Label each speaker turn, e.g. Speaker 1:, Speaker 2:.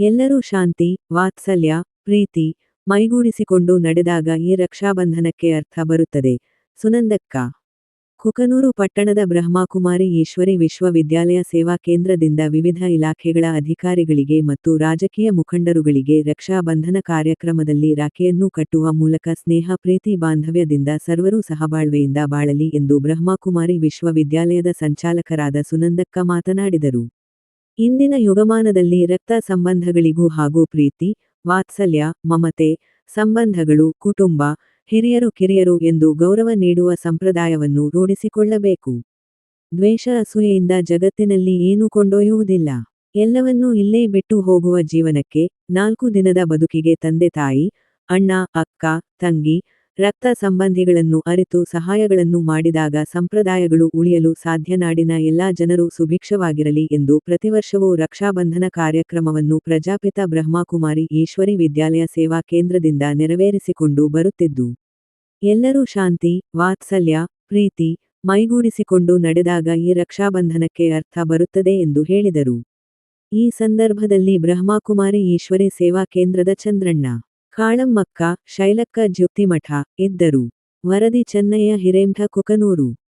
Speaker 1: ಎಲ್ಲರೂ ಶಾಂತಿ, ವಾತ್ಸಲ್ಯ, ಪ್ರೀತಿ ಮೈಗೂಡಿಸಿಕೊಂಡು ನಡೆದಾಗ ಈ ರಕ್ಷಾಬಂಧನಕ್ಕೆ ಅರ್ಥ ಬರುತ್ತದೆ. ಸುನಂದಕ್ಕ. ಕುಕನೂರು ಪಟ್ಟಣದ ಬ್ರಹ್ಮಕುಮಾರಿ ಈಶ್ವರಿ ವಿಶ್ವವಿದ್ಯಾಲಯ ಸೇವಾ ಕೇಂದ್ರದಿಂದ ವಿವಿಧ ಇಲಾಖೆಗಳ ಅಧಿಕಾರಿಗಳಿಗೆ ಮತ್ತು ರಾಜಕೀಯ ಮುಖಂಡರುಗಳಿಗೆ ರಕ್ಷಾಬಂಧನ ಕಾರ್ಯಕ್ರಮದಲ್ಲಿ ರಾಖಿಯನ್ನು ಕಟ್ಟುವ ಮೂಲಕ ಸ್ನೇಹ, ಪ್ರೀತಿ ಬಾಂಧವ್ಯದಿಂದ ಸರ್ವರೂ ಸಹಬಾಳ್ವೆಯಿಂದ ಬಾಳಲಿ ಎಂದು ಬ್ರಹ್ಮಕುಮಾರಿ ವಿಶ್ವವಿದ್ಯಾಲಯದ ಸಂಚಾಲಕರಾದ ಸುನಂದಕ್ಕ ಮಾತನಾಡಿದರು. ಇಂದಿನ ಯುಗಮಾನದಲ್ಲಿ ರಕ್ತ ಸಂಬಂಧಗಳಿಗೂ ಹಾಗೂ ಪ್ರೀತಿ, ವಾತ್ಸಲ್ಯ, ಮಮತೆ, ಸಂಬಂಧಗಳು, ಕುಟುಂಬ, ಹಿರಿಯರು, ಕಿರಿಯರು ಎಂದು ಗೌರವ ನೀಡುವ ಸಂಪ್ರದಾಯವನ್ನು ರೂಢಿಸಿಕೊಳ್ಳಬೇಕು. ದ್ವೇಷ, ಅಸೂಯೆಯಿಂದ ಜಗತ್ತಿನಲ್ಲಿ ಏನು ಕೊಂಡೊಯ್ಯುವುದಿಲ್ಲ. ಎಲ್ಲವನ್ನೂ ಇಲ್ಲೇ ಬಿಟ್ಟು ಹೋಗುವ ಜೀವನಕ್ಕೆ ನಾಲ್ಕು ದಿನದ ಬದುಕಿಗೆ ತಂದೆ ತಾಯಿ, ಅಣ್ಣ, ಅಕ್ಕ, ತಂಗಿ ರಕ್ತ ಸಂಬಂಧಿಗಳನ್ನು ಅರಿತು ಸಹಾಯಗಳನ್ನು ಮಾಡಿದಾಗ ಸಂಪ್ರದಾಯಗಳು ಉಳಿಯಲು ಸಾಧ್ಯ ನಾಡಿನ ಎಲ್ಲಾ ಜನರು ಸುಭಿಕ್ಷವಾಗಿರಲಿ ಎಂದು ಪ್ರತಿವರ್ಷವೂ ರಕ್ಷಾಬಂಧನ ಕಾರ್ಯಕ್ರಮವನ್ನು ಪ್ರಜಾಪಿತ ಬ್ರಹ್ಮಕುಮಾರಿ ಈಶ್ವರಿ ವಿದ್ಯಾಲಯ ಸೇವಾ ಕೇಂದ್ರದಿಂದ ನೆರವೇರಿಸಿಕೊಂಡು ಬರುತ್ತಿದ್ದು, ಎಲ್ಲರೂ ಶಾಂತಿ, ವಾತ್ಸಲ್ಯ, ಪ್ರೀತಿ ಮೈಗೂಡಿಸಿಕೊಂಡು ನಡೆದಾಗ ಈ ರಕ್ಷಾಬಂಧನಕ್ಕೆ ಅರ್ಥ ಬರುತ್ತದೆ ಎಂದು ಹೇಳಿದರು. ಈ ಸಂದರ್ಭದಲ್ಲಿ ಬ್ರಹ್ಮಕುಮಾರಿ ಈಶ್ವರಿ ಸೇವಾ ಕೇಂದ್ರದ ಚಂದ್ರಣ್ಣ ಕಾಳಮ್ಮಕ್ಕ ಶೈಲಕ್ಕ ಜ್ಯೋತಿಮಠ ಇದ್ದರು. ವರದಿ ಚೆನ್ನಯ್ಯ ಹಿರೇಮಠ ಕುಕನೂರು.